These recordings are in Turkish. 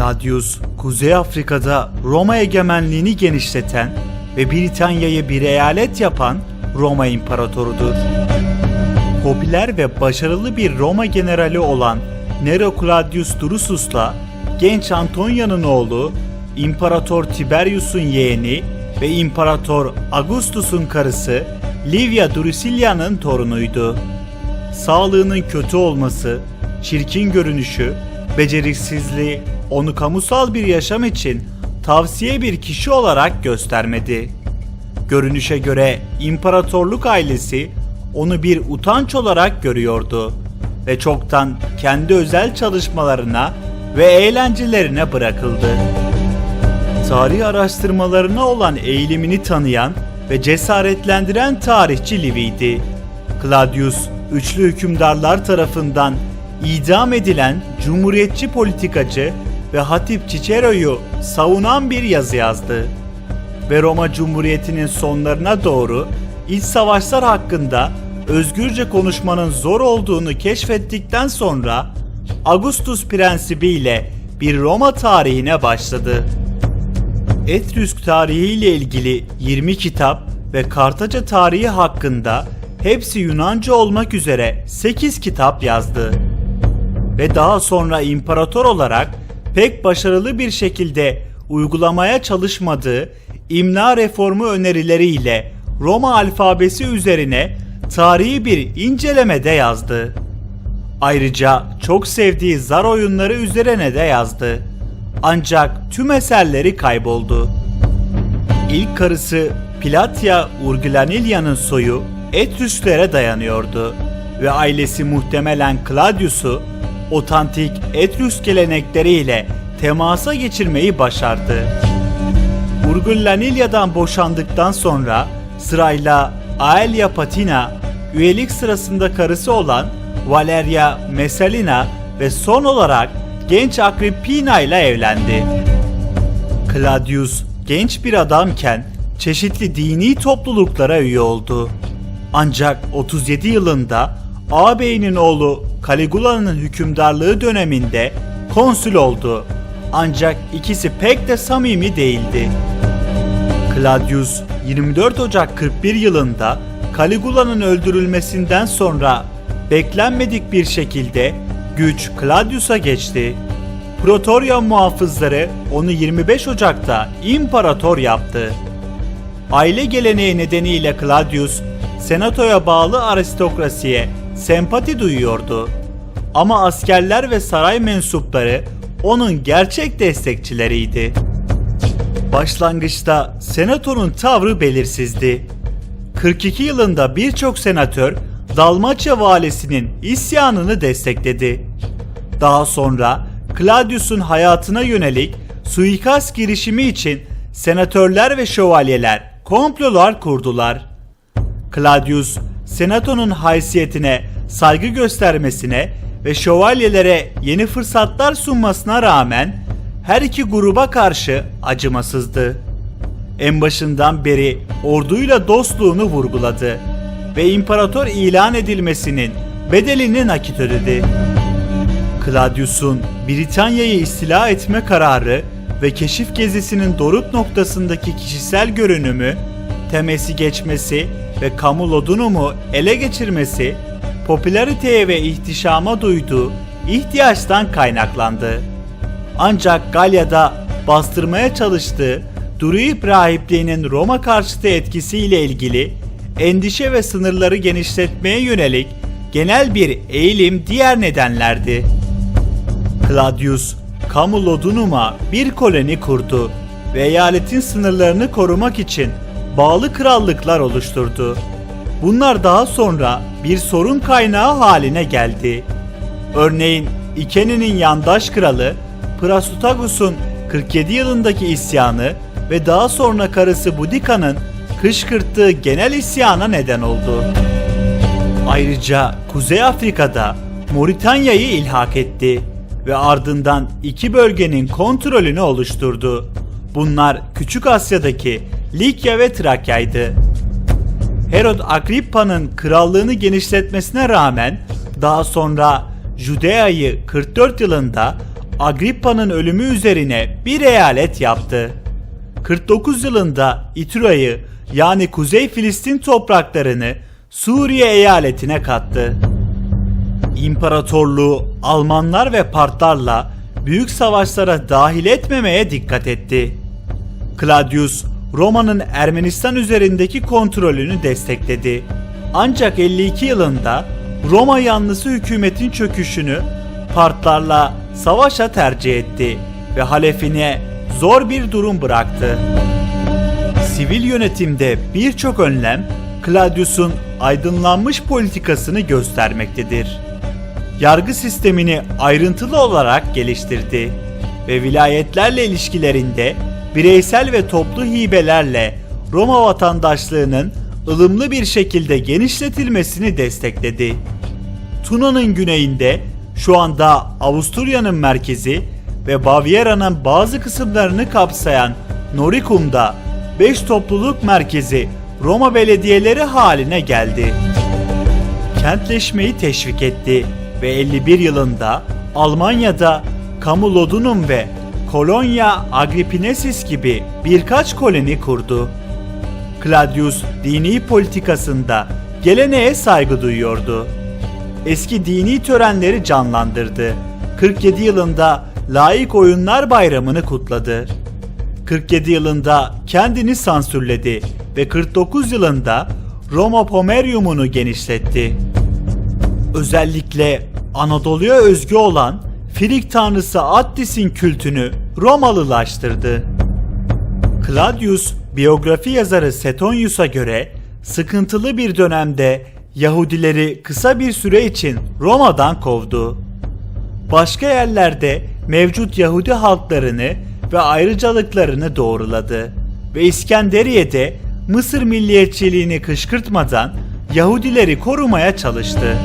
Claudius, Kuzey Afrika'da Roma egemenliğini genişleten ve Britanya'yı bir eyalet yapan Roma İmparatorudur. Popüler ve başarılı bir Roma generali olan Nero Claudius Drusus'la genç Antonia'nın oğlu, İmparator Tiberius'un yeğeni ve İmparator Augustus'un karısı Livia Drusilla'nın torunuydu. Sağlığının kötü olması, çirkin görünüşü, beceriksizliği onu kamusal bir yaşam için tavsiye bir kişi olarak göstermedi. Görünüşe göre imparatorluk ailesi onu bir utanç olarak görüyordu ve çoktan kendi özel çalışmalarına ve eğlencelerine bırakıldı. Tarih araştırmalarına olan eğilimini tanıyan ve cesaretlendiren tarihçi Livi'ydi. Claudius, üçlü hükümdarlar tarafından idam edilen cumhuriyetçi politikacı ve Hatip Cicero'yu savunan bir yazı yazdı. Ve Roma Cumhuriyeti'nin sonlarına doğru iç savaşlar hakkında özgürce konuşmanın zor olduğunu keşfettikten sonra Augustus prensibiyle bir Roma tarihine başladı. Etrüsk tarihi ile ilgili 20 kitap ve Kartaca tarihi hakkında hepsi Yunanca olmak üzere 8 kitap yazdı. Ve daha sonra imparator olarak pek başarılı bir şekilde uygulamaya çalışmadığı imla reformu önerileriyle Roma alfabesi üzerine tarihi bir incelemede yazdı. Ayrıca çok sevdiği zar oyunları üzerine de yazdı. Ancak tüm eserleri kayboldu. İlk karısı Platya Urgulanilya'nın soyu Etrüsklere dayanıyordu ve ailesi muhtemelen Claudius'u otantik Etrüsk gelenekleriyle temasa geçirmeyi başardı. Urgulanilya'dan boşandıktan sonra sırayla Aelia Patina, üyelik sırasında karısı olan Valeria Messalina ve son olarak genç Agrippina ile evlendi. Claudius genç bir adamken çeşitli dini topluluklara üye oldu. Ancak 37 yılında ağabeyinin oğlu Caligula'nın hükümdarlığı döneminde konsül oldu. Ancak ikisi pek de samimi değildi. Claudius 24 Ocak 41 yılında Caligula'nın öldürülmesinden sonra beklenmedik bir şekilde güç Claudius'a geçti. Praetorian muhafızları onu 25 Ocak'ta imparator yaptı. Aile geleneği nedeniyle Claudius, senatoya bağlı aristokrasiye sempati duyuyordu. Ama askerler ve saray mensupları onun gerçek destekçileriydi. Başlangıçta senatonun tavrı belirsizdi. 42 yılında birçok senatör Dalmaçya valisinin isyanını destekledi. Daha sonra Claudius'un hayatına yönelik suikast girişimi için senatörler ve şövalyeler komplolar kurdular. Claudius, senatonun haysiyetine saygı göstermesine ve şövalyelere yeni fırsatlar sunmasına rağmen her iki gruba karşı acımasızdı. En başından beri orduyla dostluğunu vurguladı ve imparator ilan edilmesinin bedelini nakit ödedi. Claudius'un Britanya'yı istila etme kararı ve keşif gezisinin doruk noktasındaki kişisel görünümü, temesi geçmesi ve kamu Lodunum'u ele geçirmesi, popülariteye ve ihtişama duyduğu ihtiyaçtan kaynaklandı. Ancak Galya'da bastırmaya çalıştığı Druid rahipliğinin Roma karşıtı etkisiyle ilgili endişe ve sınırları genişletmeye yönelik genel bir eğilim diğer nedenlerdi. Claudius, kamu Lodunum'a bir koloni kurdu ve eyaletin sınırlarını korumak için bağlı krallıklar oluşturdu. Bunlar daha sonra bir sorun kaynağı haline geldi. Örneğin İkeni'nin yandaş kralı Prasutagus'un 47 yılındaki isyanı ve daha sonra karısı Budika'nın kışkırttığı genel isyana neden oldu. Ayrıca Kuzey Afrika'da Moritanya'yı ilhak etti ve ardından iki bölgenin kontrolünü oluşturdu. Bunlar Küçük Asya'daki Likya ve Trakya'ydı. Herod Agrippa'nın krallığını genişletmesine rağmen daha sonra Judea'yı 44 yılında Agrippa'nın ölümü üzerine bir eyalet yaptı. 49 yılında İtra'yı yani Kuzey Filistin topraklarını Suriye eyaletine kattı. İmparatorluğu Almanlar ve Partlarla büyük savaşlara dahil etmemeye dikkat etti. Claudius Roma'nın Ermenistan üzerindeki kontrolünü destekledi. Ancak 52 yılında Roma yanlısı hükümetin çöküşünü Partlarla savaşa tercih etti ve halefine zor bir durum bıraktı. Sivil yönetimde birçok önlem Claudius'un aydınlanmış politikasını göstermektedir. Yargı sistemini ayrıntılı olarak geliştirdi ve vilayetlerle ilişkilerinde bireysel ve toplu hibelerle Roma vatandaşlığının ılımlı bir şekilde genişletilmesini destekledi. Tuna'nın güneyinde şu anda Avusturya'nın merkezi ve Bavyera'nın bazı kısımlarını kapsayan Norikum'da 5 topluluk merkezi Roma belediyeleri haline geldi. Kentleşmeyi teşvik etti ve 51 yılında Almanya'da Camulodunum ve Kolonya Agrippinensis gibi birkaç koloni kurdu. Claudius dini politikasında geleneğe saygı duyuyordu. Eski dini törenleri canlandırdı. 47 yılında Laik Oyunlar Bayramı'nı kutladı. 47 yılında kendini sansürledi ve 49 yılında Roma Pomerium'unu genişletti. Özellikle Anadolu'ya özgü olan Frig tanrısı Attis'in kültünü Romalılaştırdı. Claudius biyografi yazarı Setonius'a göre sıkıntılı bir dönemde Yahudileri kısa bir süre için Roma'dan kovdu. Başka yerlerde mevcut Yahudi halklarını ve ayrıcalıklarını doğruladı ve İskenderiye'de Mısır milliyetçiliğini kışkırtmadan Yahudileri korumaya çalıştı.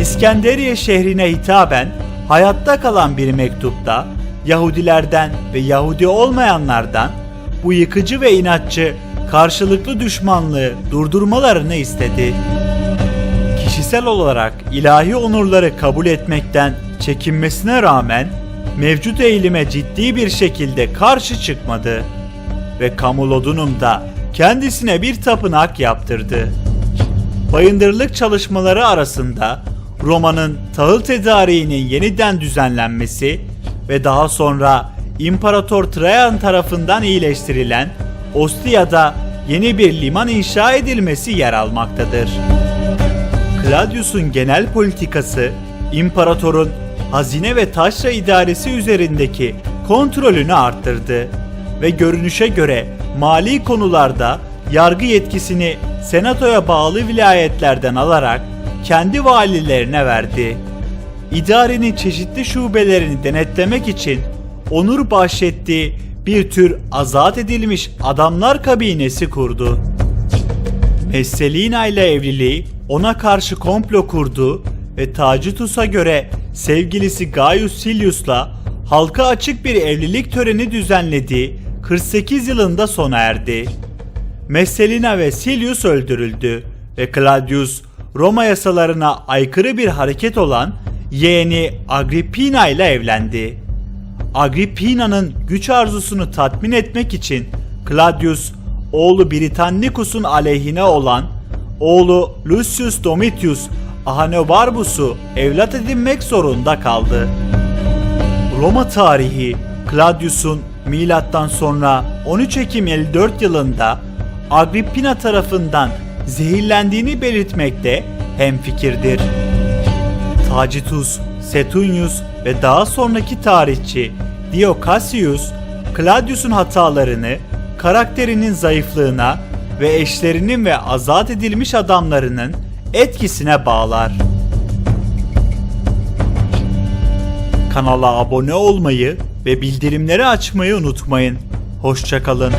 İskenderiye şehrine hitaben hayatta kalan bir mektupta Yahudilerden ve Yahudi olmayanlardan bu yıkıcı ve inatçı karşılıklı düşmanlığı durdurmalarını istedi. Kişisel olarak ilahi onurları kabul etmekten çekinmesine rağmen mevcut eğilime ciddi bir şekilde karşı çıkmadı ve Camulodunum'da kendisine bir tapınak yaptırdı. Bayındırlık çalışmaları arasında Roma'nın tahıl tedariğinin yeniden düzenlenmesi ve daha sonra İmparator Trajan tarafından iyileştirilen Ostia'da yeni bir liman inşa edilmesi yer almaktadır. Claudius'un genel politikası imparatorun hazine ve taşra idaresi üzerindeki kontrolünü arttırdı ve görünüşe göre mali konularda yargı yetkisini senatoya bağlı vilayetlerden alarak kendi valilerine verdi. İdarenin çeşitli şubelerini denetlemek için onur bahşettiği bir tür azat edilmiş adamlar kabinesi kurdu. Messelina ile evliliği ona karşı komplo kurdu ve Tacitus'a göre sevgilisi Gaius Silius'la halka açık bir evlilik töreni düzenlediği 48 yılında sona erdi. Messelina ve Silius öldürüldü ve Claudius Roma yasalarına aykırı bir hareket olan yeğeni Agrippina ile evlendi. Agrippina'nın güç arzusunu tatmin etmek için Claudius oğlu Britannicus'un aleyhine olan oğlu Lucius Domitius Ahenobarbus'u evlat edinmek zorunda kaldı. Roma tarihi Claudius'un milattan sonra 13 Ekim 54 yılında Agrippina tarafından zehirlendiğini belirtmekte hemfikirdir. Tacitus, Setunius ve daha sonraki tarihçi Dio Cassius, Claudius'un hatalarını karakterinin zayıflığına ve eşlerinin ve azat edilmiş adamlarının etkisine bağlar. Kanala abone olmayı ve bildirimleri açmayı unutmayın. Hoşçakalın.